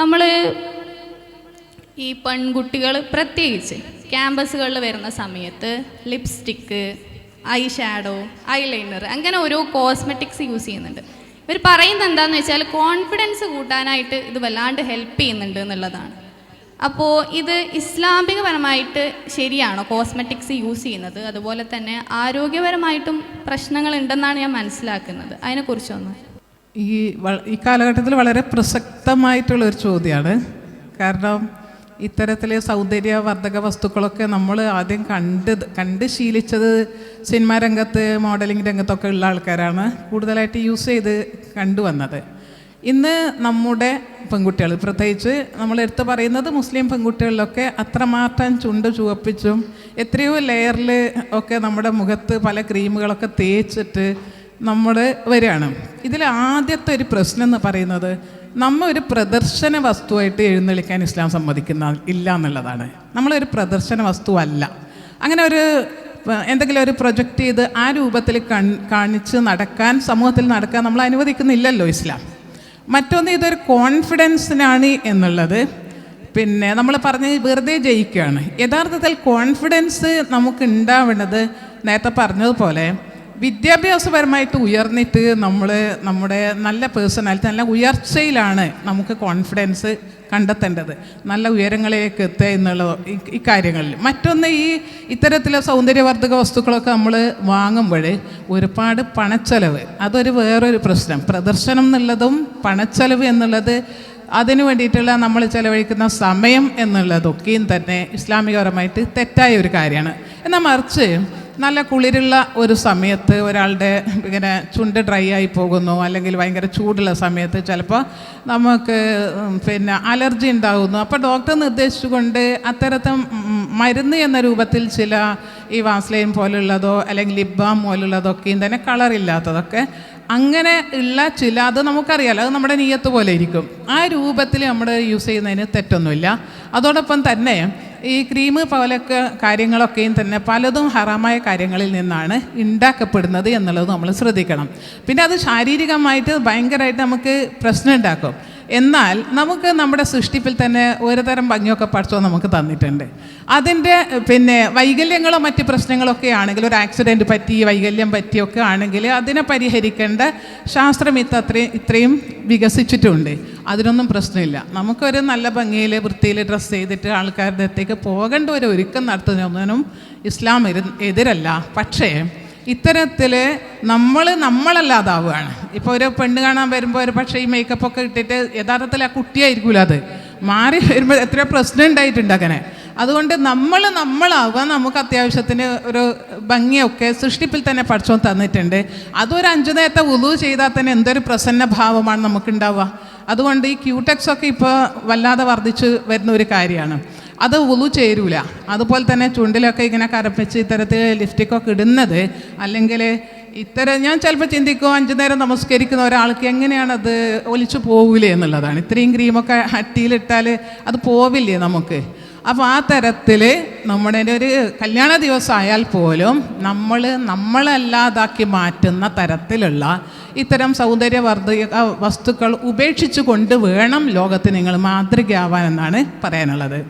നമ്മൾ ഈ പെൺകുട്ടികൾ പ്രത്യേകിച്ച് ക്യാമ്പസുകളിൽ വരുന്ന സമയത്ത് lipstick eye shadow eyeliner അങ്ങനെ ഓരോ കോസ്മെറ്റിക്സ് യൂസ് ചെയ്യുന്നുണ്ട്. ഇവർ പറയുന്നത് എന്താണെന്ന് വെച്ചാൽ കോൺഫിഡൻസ് കൂട്ടാനായിട്ട് ഇത് വല്ലാണ്ട് ഹെൽപ്പ് ചെയ്യുന്നുണ്ട് എന്നുള്ളതാണ്. അപ്പോൾ ഇത് ഇസ്ലാമികപരമായിട്ട് ശരിയാണോ കോസ്മെറ്റിക്സ് യൂസ് ചെയ്യുന്നത്? അതുപോലെ തന്നെ ആരോഗ്യപരമായിട്ടും പ്രശ്നങ്ങൾ ഉണ്ടെന്നാണ് ഞാൻ മനസ്സിലാക്കുന്നത്. അതിനെക്കുറിച്ചൊന്ന് ഈ ഈ കാലഘട്ടത്തിൽ വളരെ പ്രസക്തമായിട്ടുള്ള ഒരു ചോദ്യമാണ് കാരണം ഇത്തരത്തിലെ സൗന്ദര്യവർദ്ധക വസ്തുക്കളൊക്കെ നമ്മൾ ആദ്യം കണ്ട് കണ്ട് ശീലിച്ചത് സിനിമാ രംഗത്ത് മോഡലിംഗ് രംഗത്തൊക്കെ ഉള്ള ആൾക്കാരാണ് കൂടുതലായിട്ട് യൂസ് ചെയ്ത് കണ്ടുവന്നത് ഇന്ന് നമ്മുടെ പെൺകുട്ടികൾ പ്രത്യേകിച്ച് നമ്മൾ എടുത്തു പറയുന്നത് മുസ്ലിം പെൺകുട്ടികളിലൊക്കെ അത്രമാത്രം ചുണ്ട് ചുവപ്പിച്ചും എത്രയോ ലെയറിൽ ഒക്കെ നമ്മുടെ മുഖത്ത് പല ക്രീമുകളൊക്കെ തേച്ചിട്ട് നമ്മൾ വരികയാണ് ഇതിൽ ആദ്യത്തെ ഒരു പ്രശ്നം എന്ന് പറയുന്നത് നമ്മൾ ഒരു പ്രദർശന വസ്തുവായിട്ട് എഴുന്നള്ളിക്കാൻ ഇസ്ലാം സമ്മതിക്കുന്ന ഇല്ല എന്നുള്ളതാണ്. നമ്മളൊരു പ്രദർശന വസ്തുവല്ല അങ്ങനെ ഒരു എന്തെങ്കിലും ഒരു പ്രൊജക്റ്റ് ചെയ്ത് ആ രൂപത്തിൽ കാണിച്ച് നടക്കാൻ സമൂഹത്തിൽ നടക്കാൻ നമ്മൾ അനുവദിക്കുന്നില്ലല്ലോ ഇസ്ലാം. മറ്റൊന്ന് ഇതൊരു കോൺഫിഡൻസിനാണ് എന്നുള്ളത്. പിന്നെ നമ്മൾ പറഞ്ഞ് വെറുതെ ജയിക്കുകയാണ്. യഥാർത്ഥത്തിൽ കോൺഫിഡൻസ് നമുക്ക് ഉണ്ടാവേണ്ടത് നേരത്തെ പറഞ്ഞതുപോലെ വിദ്യാഭ്യാസപരമായിട്ട് ഉയർന്നിട്ട് നമ്മൾ നമ്മുടെ നല്ല പേഴ്സണാലിറ്റി നല്ല ഉയർച്ചയിലാണ് നമുക്ക് കോൺഫിഡൻസ് കണ്ടെത്തേണ്ടത്. നല്ല ഉയരങ്ങളിലേക്ക് എത്തുക എന്നുള്ള ഈ- ഈ കാര്യങ്ങളിൽ. മറ്റൊന്ന് ഈ ഇത്തരത്തിലെ സൗന്ദര്യവർദ്ധക വസ്തുക്കളൊക്കെ നമ്മൾ വാങ്ങുമ്പോൾ ഒരുപാട് പണച്ചെലവ്. അതൊരു വേറൊരു പ്രശ്നം. പ്രദർശനം എന്നുള്ളതും പണച്ചെലവ് എന്നുള്ളത് അതിന് വേണ്ടിയിട്ടുള്ള നമ്മൾ ചെലവഴിക്കുന്ന സമയം എന്നുള്ളതൊക്കെയും തന്നെ ഇസ്ലാമികപരമായിട്ട് തെറ്റായ ഒരു കാര്യമാണ്. എന്നാൽ മറിച്ച് നല്ല കുളിരുള്ള ഒരു സമയത്ത് ഒരാളുടെ ഇങ്ങനെ ചുണ്ട് ഡ്രൈ ആയി പോകുന്നു അല്ലെങ്കിൽ ഭയങ്കര ചൂടുള്ള സമയത്ത് ചിലപ്പോൾ നമുക്ക് പിന്നെ അലർജി ഉണ്ടാകുന്നു അപ്പോൾ ഡോക്ടർ നിർദ്ദേശിച്ചുകൊണ്ട് അത്തരത്തിൽ മരുന്ന് എന്ന രൂപത്തിൽ ചില ഈ വാസ്ലൈൻ പോലുള്ളതോ അല്ലെങ്കിൽ ലിബാം പോലുള്ളതൊക്കെയും തന്നെ കളറില്ലാത്തതൊക്കെ അങ്ങനെ ഉള്ള ചില അത് നമുക്കറിയാലോ അത് നമ്മുടെ നീയത്ത് പോലെ ഇരിക്കും. ആ രൂപത്തിൽ നമ്മൾ യൂസ് ചെയ്യുന്നതിന് തെറ്റൊന്നുമില്ല. അതോടൊപ്പം തന്നെ ഈ ക്രീം പോലൊക്കെ കാര്യങ്ങളൊക്കെയും തന്നെ പലതും ഹറാമായ കാര്യങ്ങളിൽ നിന്നാണ് ഉണ്ടാക്കപ്പെടുന്നത് എന്നുള്ളത് നമ്മൾ ശ്രദ്ധിക്കണം. പിന്നെ അത് ശാരീരികമായിട്ട് ഭയങ്കരമായിട്ട് നമുക്ക് പ്രശ്നം ഉണ്ടാക്കും. എന്നാൽ നമുക്ക് നമ്മുടെ സൃഷ്ടിപ്പിൽ തന്നെ ഒരുതരം ഭംഗിയൊക്കെ പഠിച്ചോ നമുക്ക് തന്നിട്ടുണ്ട്. അതിന്റെ പിന്നെ വൈകല്യങ്ങളോ മറ്റ് പ്രശ്നങ്ങളൊക്കെ ആണെങ്കിൽ ഒരു ആക്സിഡന്റ് പറ്റി വൈകല്യം പറ്റിയൊക്കെ ആണെങ്കിൽ അതിനെ പരിഹരിക്കേണ്ട ശാസ്ത്രം ഇത്ര അത്രയും ഇത്രയും വികസിച്ചിട്ടുണ്ട്. അതിനൊന്നും പ്രശ്നമില്ല. നമുക്കൊരു നല്ല ഭംഗിയിൽ വൃത്തിയിൽ ഡ്രസ്സ് ചെയ്തിട്ട് ആൾക്കാരുടെ അടുത്തേക്ക് പോകേണ്ട ഒരു ഒരുക്കം നടത്തുന്നതിനൊന്നും ഇസ്ലാം എതി- എതിരല്ല. പക്ഷേ ഇത്തരത്തിൽ നമ്മൾ നമ്മളല്ലാതാവുകയാണ്. ഇപ്പോൾ ഒരു പെണ്ണ് കാണാൻ വരുമ്പോൾ ഒരു പക്ഷേ ഈ മേക്കപ്പ് ഒക്കെ ഇട്ടിട്ട് യഥാർത്ഥത്തിൽ ആ കുട്ടിയായിരിക്കില്ല അത്. മാറി വരുമ്പോൾ എത്രയോ പ്രശ്നം ഉണ്ടായിട്ടുണ്ട് അങ്ങനെ. അതുകൊണ്ട് നമ്മൾ നമ്മളാവുക നമുക്ക് അത്യാവശ്യത്തിന് ഒരു ഭംഗിയൊക്കെ സൃഷ്ടിപ്പിൽ തന്നെ പഠിച്ചോ തന്നിട്ടുണ്ട്. അതൊരു അഞ്ചു നേരത്തെ ഉളു ചെയ്താൽ തന്നെ എന്തൊരു പ്രസന്ന ഭാവമാണ് നമുക്കുണ്ടാവുക. അതുകൊണ്ട് ഈ ക്യൂടെക്സ് ഒക്കെ ഇപ്പോൾ വല്ലാതെ വർദ്ധിച്ച് വരുന്ന ഒരു കാര്യമാണ്. അത് ഉളു ചേരൂല. അതുപോലെ തന്നെ ചുണ്ടിലൊക്കെ ഇങ്ങനെ കരപ്പിച്ച് ഇത്തരത്തിൽ ലിപ്സ്റ്റിക്കൊക്കെ ഇടുന്നത് അല്ലെങ്കിൽ ഇത്തരം ഞാൻ ചിലപ്പോൾ ചിന്തിക്കും അഞ്ചു നേരം നമസ്കരിക്കുന്ന ഒരാൾക്ക് അത് ഒലിച്ചു പോവില്ലേ എന്നുള്ളതാണ്. ഇത്രയും ക്രീമൊക്കെ ഹട്ടിയിലിട്ടാൽ അത് പോവില്ലേ നമുക്ക്? അപ്പോൾ ആ തരത്തിൽ നമ്മുടെ ഒരു കല്യാണ ദിവസമായാൽ പോലും നമ്മൾ നമ്മളല്ലാതാക്കി മാറ്റുന്ന തരത്തിലുള്ള ഇത്തരം സൗന്ദര്യവർദ്ധക വസ്തുക്കൾ ഉപേക്ഷിച്ചു കൊണ്ട് വേണം ലോകത്ത് നിങ്ങൾ മാതൃകയാവാൻ എന്നാണ് പറയാനുള്ളത്.